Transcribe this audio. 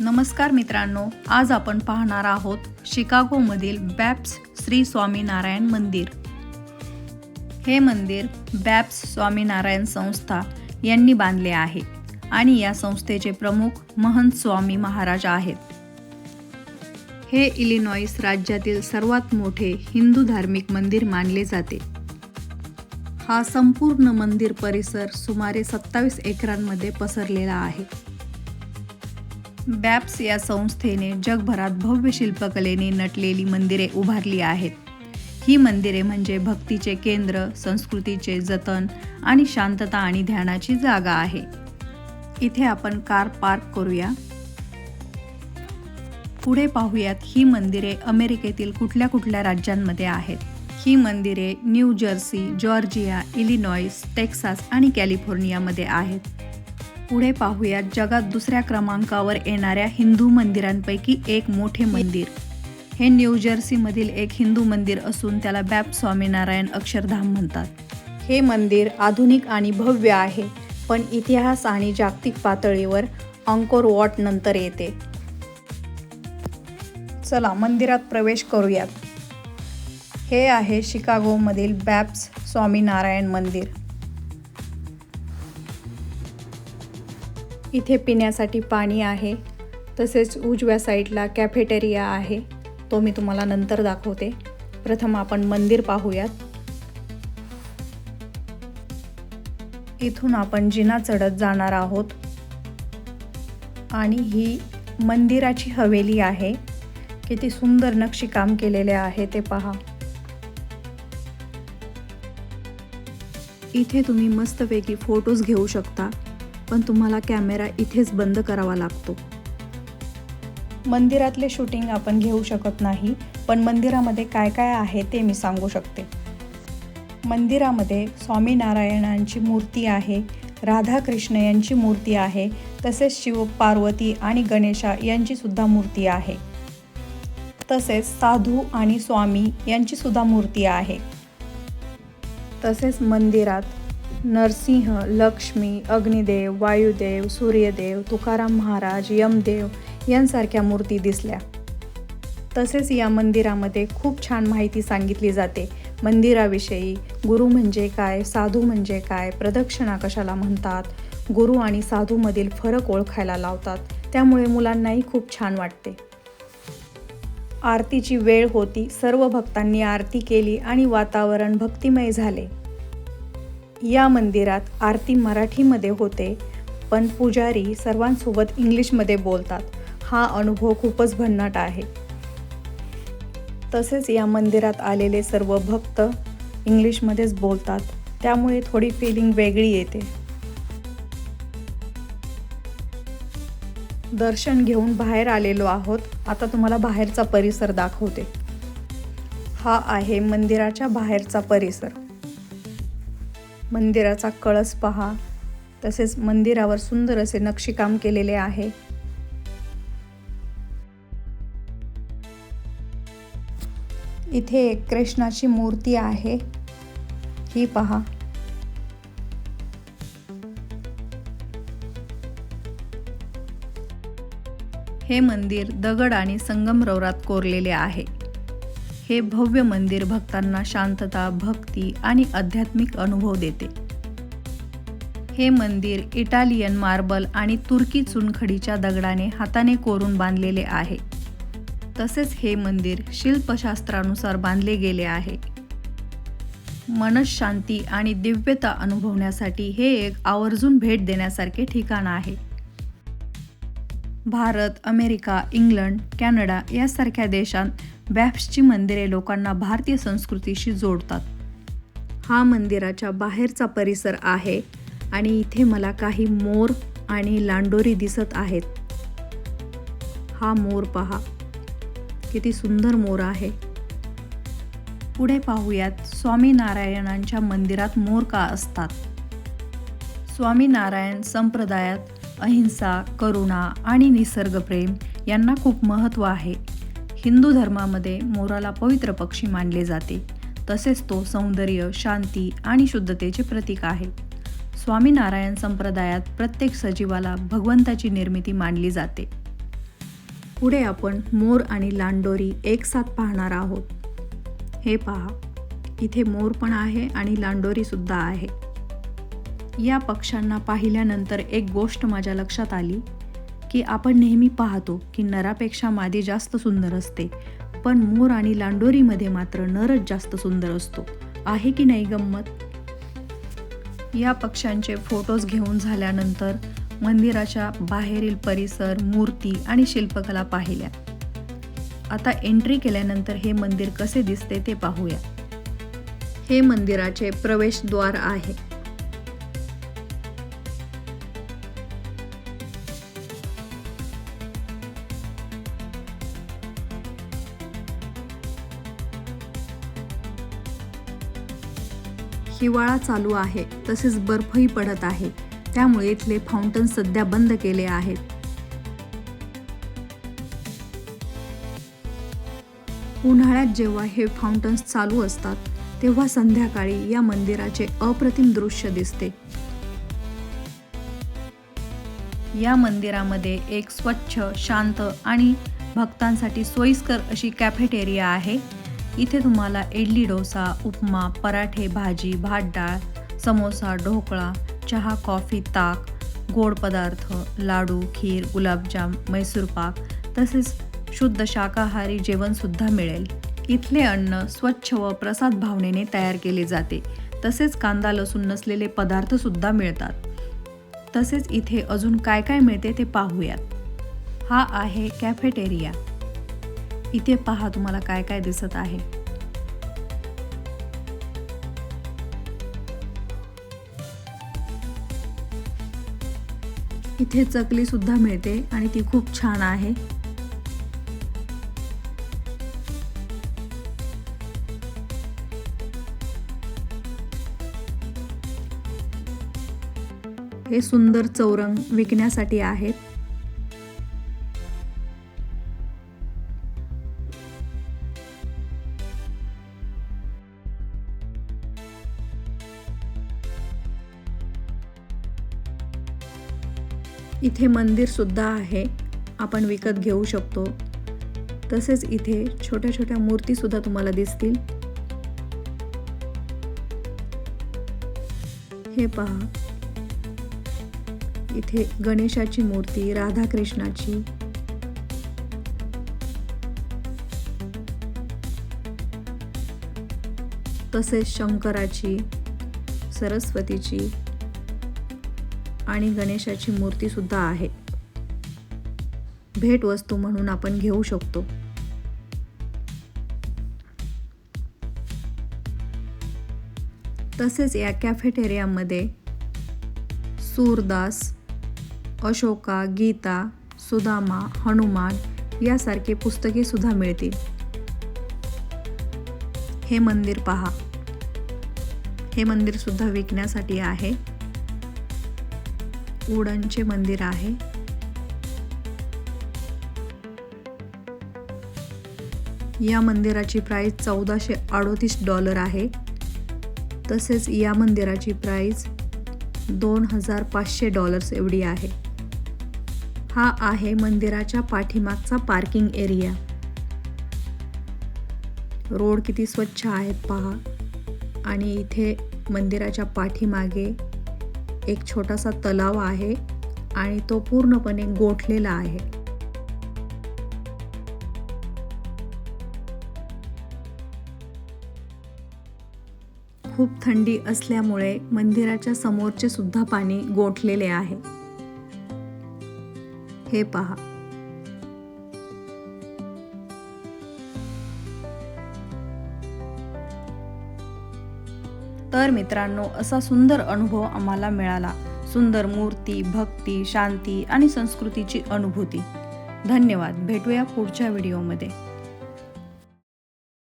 नमस्कार मित्रांनो आज आपण पाहणार आहोत शिकागोमधील बॅप्स श्री स्वामीनारायण मंदिर. हे मंदिर बॅप्स स्वामीनारायण संस्था यांनी बांधले आहे आणि या संस्थेचे प्रमुख महंत स्वामी महाराज आहेत. हे इलिनॉईस राज्यातील सर्वात मोठे हिंदू धार्मिक मंदिर मानले जाते. हा संपूर्ण मंदिर परिसर सुमारे सत्तावीस एकरांमध्ये पसरलेला आहे. बॅप्स या संस्थेने जगभरात भव्य शिल्पकलेने नटलेली मंदिरे उभारली आहेत. ही मंदिरे म्हणजे भक्तीचे केंद्र संस्कृतीचे जतन आणि शांतता आणि ध्यानाची जागा आहे. इथे आपण कार पार्क करूया. पुढे पाहूयात ही मंदिरे अमेरिकेतील कुठल्या कुठल्या राज्यांमध्ये आहेत. ही मंदिरे New Jersey Georgia Illinois Texas आणि कॅलिफोर्नियामध्ये आहेत. पुढे पाहूयात जगात दुसऱ्या क्रमांकावर येणाऱ्या हिंदू मंदिरांपैकी एक मोठे मंदिर. हे न्यूजर्सीमधील एक हिंदू मंदिर असून त्याला बॅप स्वामीनारायण अक्षरधाम म्हणतात. हे मंदिर आधुनिक आणि भव्य आहे पण इतिहास आणि जागतिक पातळीवर अंकोर वॉट नंतर येते. चला मंदिरात प्रवेश करूयात. हे आहे शिकागोमधील बॅप्स स्वामीनारायण मंदिर. इथे पिण्यासाठी पाणी आहे. तसेच उजव्या साईडला कॅफेटेरिया आहे. तो मी तुम्हाला नंतर दाखवते. प्रथम आपण मंदिर पाहूयात. इथून आपण जिना चढत जाणार आहोत. आणि ही मंदिराची हवेली आहे. किती सुंदर नक्षीकाम केलेले आहे ते पहा. इथे तुम्ही मस्तपैकी फोटोज घेऊ शकता. पण तुम्हाला कॅमेरा इथेच बंद करावा लागतो. मंदिरातले शूटिंग आपण घेऊ शकत नाही पण मंदिरामध्ये काय काय आहे ते मी सांगू शकते. मंदिरामध्ये स्वामीनारायणांची मूर्ती आहे राधाकृष्ण यांची मूर्ती आहे तसेच शिव पार्वती आणि गणेशा यांची सुद्धा मूर्ती आहे. तसेच साधू आणि स्वामी यांची सुद्धा मूर्ती आहे. तसेच मंदिरात नरसिंह लक्ष्मी अग्निदेव वायुदेव सूर्यदेव तुकाराम महाराज यमदेव यांसारख्या मूर्ती दिसल्या. तसेच या मंदिरामध्ये खूप छान माहिती सांगितली जाते. मंदिराविषयी गुरु म्हणजे काय साधू म्हणजे काय प्रदक्षिणा कशाला म्हणतात गुरु आणि साधूमधील फरक ओळखायला लावतात. त्यामुळे मुलांनाही खूप छान वाटते. आरतीची वेळ होती सर्व भक्तांनी आरती केली आणि वातावरण भक्तिमय झाले. या मंदिरात आरती मराठीमध्ये होते पण पुजारी सर्वांसोबत इंग्लिशमध्ये बोलतात. हा अनुभव खूपच भन्नाट आहे. तसेच या मंदिरात आलेले सर्व भक्त इंग्लिशमध्येच बोलतात. त्यामुळे थोडी फिलिंग वेगळी येते. दर्शन घेऊन बाहेर आलेलो आहोत. आता तुम्हाला बाहेरचा परिसर दाखवते. हा आहे मंदिराच्या बाहेरचा परिसर. मंदिराचा कळस पहा. तसेच मंदिरावर सुंदर असे नक्षीकाम केलेले आहे. इथे एक कृष्णाची मूर्ती आहे. ही पहा. हे मंदिर दगड आणि संगमरवरात कोरलेले आहे. हे भव्य मंदिर भक्तांना शांतता भक्ती आणि आध्यात्मिक अनुभव देते. हे मंदिर इटालियन मार्बल आणि तुर्की चुनखडीच्या दगडाने हाताने कोरून बांधलेले आहे. तसेच हे मंदिर शिल्पशास्त्रानुसार बांधले गेले आहे. मनशांती आणि दिव्यता अनुभवण्यासाठी हे एक आवर्जून भेट देण्यासारखे ठिकाण आहे. भारत अमेरिका इंग्लंड कॅनडा यासारख्या देशांत बॅफ्सची मंदिरे लोकांना भारतीय संस्कृतीशी जोडतात. हा मंदिराच्या बाहेरचा परिसर आहे आणि इथे मला काही मोर आणि लांडोरी दिसत आहेत. हा मोर पहा. किती सुंदर मोर आहे. पुढे पाहूयात स्वामीनारायणांच्या मंदिरात मोर का असतात. स्वामीनारायण संप्रदायात अहिंसा करुणा आणि निसर्गप्रेम यांना खूप महत्त्व आहे. हिंदू धर्मामध्ये मोराला पवित्र पक्षी मानले जाते. तसेच तो सौंदर्य शांती आणि शुद्धतेचे प्रतीक आहे. स्वामीनारायण संप्रदायात प्रत्येक सजीवाला भगवंताची निर्मिती मानली जाते. पुढे आपण मोर आणि लांडोरी एकसाथ पाहणार आहोत. हे पहा इथे मोर पण आहे आणि लांडोरीसुद्धा आहे. या पक्ष्यांना पाहिल्यानंतर एक गोष्ट माझ्या लक्षात आली. की आपण नेहमी पाहतो की नरापेक्षा मादी जास्त सुंदर असते. पण मोर आणि लांडोरीमध्ये मात्र नरच जास्त सुंदर असतो. आहे की नाही गंमत? या पक्ष्यांचे फोटोज घेऊन झाल्यानंतर मंदिराच्या बाहेरील परिसर मूर्ती आणि शिल्पकला पाहिल्या. आता एंट्री केल्यानंतर हे मंदिर कसे दिसते ते पाहूया. हे मंदिराचे प्रवेशद्वार आहे. हिवाळा चालू आहे. तसेच बर्फही पडत आहे. त्यामुळे इथले फाउंटन सध्या बंद केले आहेत. उन्हाळ्यात जेव्हा हे फाउंटन्स चालू असतात तेव्हा संध्याकाळी या मंदिराचे अप्रतिम दृश्य दिसते. या मंदिरामध्ये एक स्वच्छ शांत आणि भक्तांसाठी सोयीस्कर अशी कॅफेटेरिया आहे. इथे तुम्हाला इडली डोसा उपमा पराठे भाजी भात डाळ समोसा ढोकळा चहा कॉफी ताक गोड पदार्थ लाडू खीर गुलाबजाम मैसूर पाक तसेच शुद्ध शाकाहारी जेवणसुद्धा मिळेल. इथले अन्न स्वच्छ व प्रसाद भावनेने तयार केले जाते. तसेच कांदा लसूण नसलेले पदार्थसुद्धा मिळतात. तसेच इथे अजून काय काय मिळते ते पाहूयात. हा आहे कॅफेटेरिया. इथे पहा तुम्हाला काय काय दिसत आहे. इथे चकली सुद्धा मिळते आणि ती खूप छान आहे. हे सुंदर चौरंग विकण्यासाठी आहेत. इथे मंदिरसुद्धा आहे. आपण विकत घेऊ शकतो. तसेच इथे छोट्या छोट्या मूर्ती सुद्धा तुम्हाला दिसतील. हे पहा. इथे गणेशाची मूर्ती राधाकृष्णाची. तसेच शंकराची सरस्वतीची. आणि गणेशाची मूर्ती सुद्धा आहे. भेटवस्तू म्हणून आपण घेऊ शकतो. तसेच या कॅफेटेरियामध्ये सूरदास अशोका गीता सुदामा हनुमान यासारखे पुस्तके सुद्धा मिळतील. हे मंदिर पहा. हे मंदिर सुद्धा विकण्यासाठी आहे. वुडनचे मंदिर आहे. या मंदिराची प्राईज चौदाशे अडोतीस डॉलर आहे. तसेच या मंदिराची प्राईज दोन हजार पाचशे डॉलर्स एवढी आहे. हा आहे मंदिराच्या पाठीमागचा पार्किंग एरिया रोड किती स्वच्छ आहेत पहा. आणि इथे मंदिराच्या पाठीमागे एक छोटासा तलाव आहे आणि तो पूर्णपणे गोठलेला आहे. खूप थंडी असल्यामुळे मंदिराच्या समोरचे सुद्धा पाणी गोठलेले आहे. हे पहा. तर मित्रांनो असा सुंदर अनुभव आम्हाला मिळाला. सुंदर मूर्ती भक्ती शांती आणि संस्कृतीची अनुभूती. धन्यवाद. भेटूया पुढच्या व्हिडिओमध्ये.